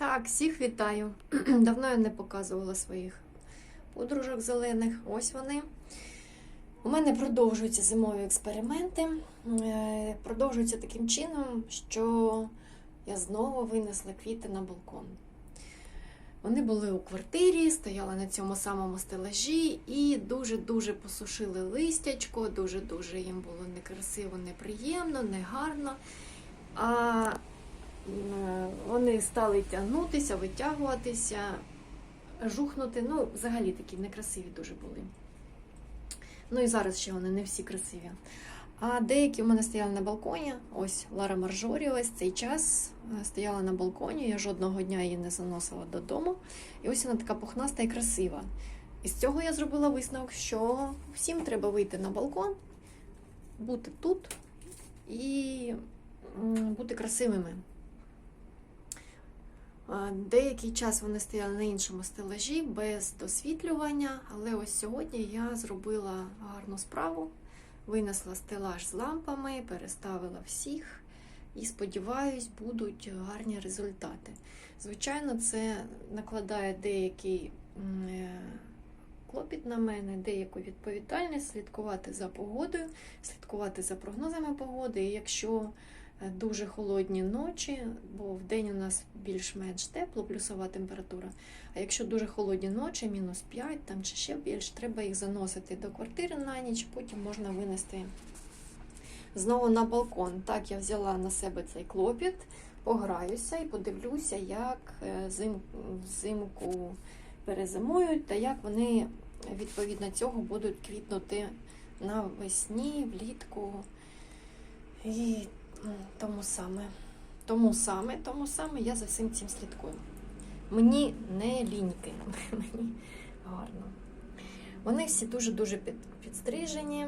Так, всіх вітаю. Давно я не показувала своїх подружок зелених. Ось вони. У мене продовжуються зимові експерименти. Е, Продовжуються таким чином, що я знову винесла квіти на балкон. Вони були у квартирі, стояли на цьому самому стелажі і дуже-дуже посушили листячко, дуже-дуже їм було некрасиво, неприємно, негарно. А вони стали тягнутися, витягуватися, жухнути. Ну, взагалі такі некрасиві дуже були. Ну і зараз ще вони не всі красиві. А деякі у мене стояли на балконі. Ось Лара Маржорі, ось цей час е, стояла на балконі. Я жодного дня її не заносила додому. І ось вона така пухнаста і красива. І з цього я зробила висновок, що всім треба вийти на балкон, бути тут і бути красивими. А, Деякий час вони стояли на іншому стелажі без досвітлювання, але ось сьогодні я зробила гарну справу, винесла стелаж з лампами, переставила всіх і сподіваюсь, будуть гарні результати. Звичайно, це накладає деякий е, клопіт на мене, деяку відповідальність, слідкувати за погодою, слідкувати за прогнозами погоди. І якщо дуже холодні ночі, бо в день у нас більш-менш тепло, плюсова температура. А якщо дуже холодні ночі, мінус 5 там чи ще більш, треба їх заносити до квартири на ніч, потім можна винести знову на балкон. Так, я взяла на себе цей клопіт, пограюся і подивлюся, як е, зим, взимку перезимують та як вони відповідно цього будуть квітнути навесні, влітку. І тому саме, тому саме, тому саме я за всім цим слідкую. Мені не ліньки, мені гарно. Вони всі дуже-дуже під, підстрижені.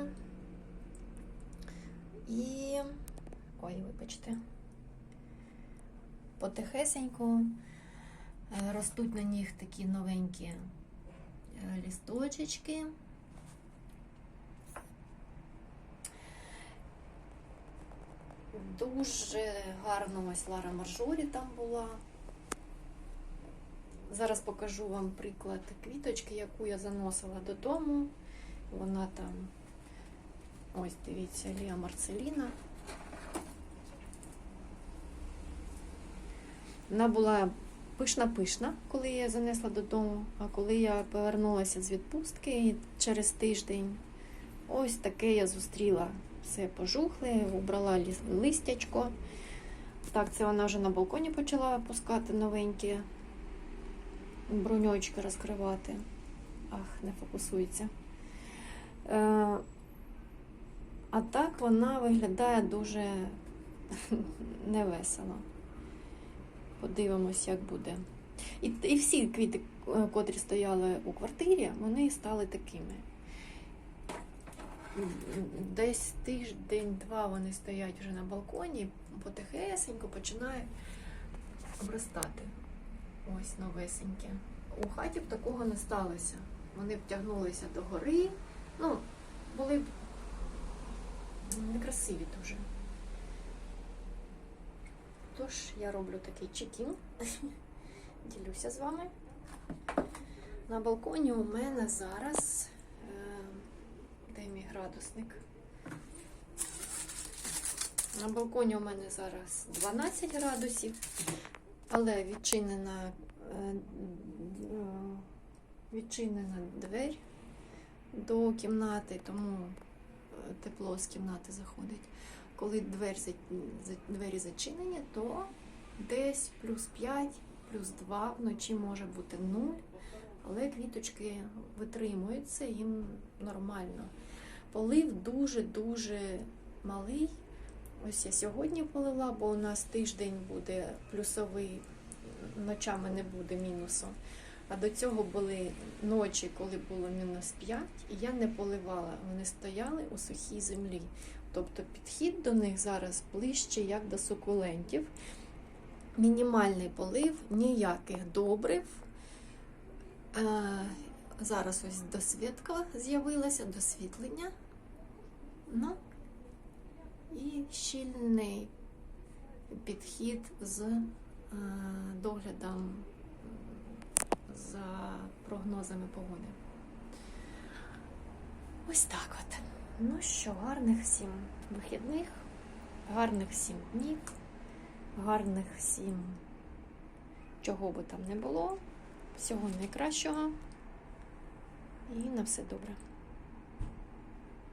І. Ой, вибачте. Потихесенько е, ростуть на них такі новенькі е, лісточечки. Дуже гарно ось Лара Маржорі там була. Зараз покажу вам приклад квіточки, яку я заносила додому. Вона там, ось дивіться, Лія Марцеліна. Вона була пишна-пишна, коли я занесла додому, а коли я повернулася з відпустки через тиждень, ось таке я зустріла все пожухле, убрала листячко. Так, це вона вже на балконі почала пускати новенькі бруньочки розкривати. Ах, не фокусується. Е, а так вона виглядає дуже невесело. Подивимось, як буде. І, і всі квіти, е, котрі стояли у квартирі, вони стали такими десь тиждень-два вони стоять вже на балконі, потихесенько починають обростати. Ось новесеньке. У хаті б такого не сталося. Вони втягнулися до гори. Ну, були б некрасиві дуже. Тож, я роблю такий чекін. Ділюся з вами. На балконі у мене зараз де мій градусник? На балконі у мене зараз 12 градусів, але відчинена е, відчинена двері до кімнати, тому е, тепло з кімнати заходить. Коли двері, двері зачинені, то десь плюс 5, плюс 2, вночі може бути 0 але квіточки витримуються, їм нормально. Полив дуже-дуже малий. Ось я сьогодні полила, бо у нас тиждень буде плюсовий, ночами не буде мінусу. А до цього були ночі, коли було мінус 5, і я не поливала. Вони стояли у сухій землі. Тобто підхід до них зараз ближче, як до сукулентів. Мінімальний полив, ніяких добрив. Е, зараз ось досвідка з'явилася, досвітлення. Ну, і щільний підхід з е, догляду. за прогнозами погоди. Ось так от. Ну що, гарних всім вихідних, гарних всім днів, гарних всім, чого би там не було. Всього найкращого. І на все добре.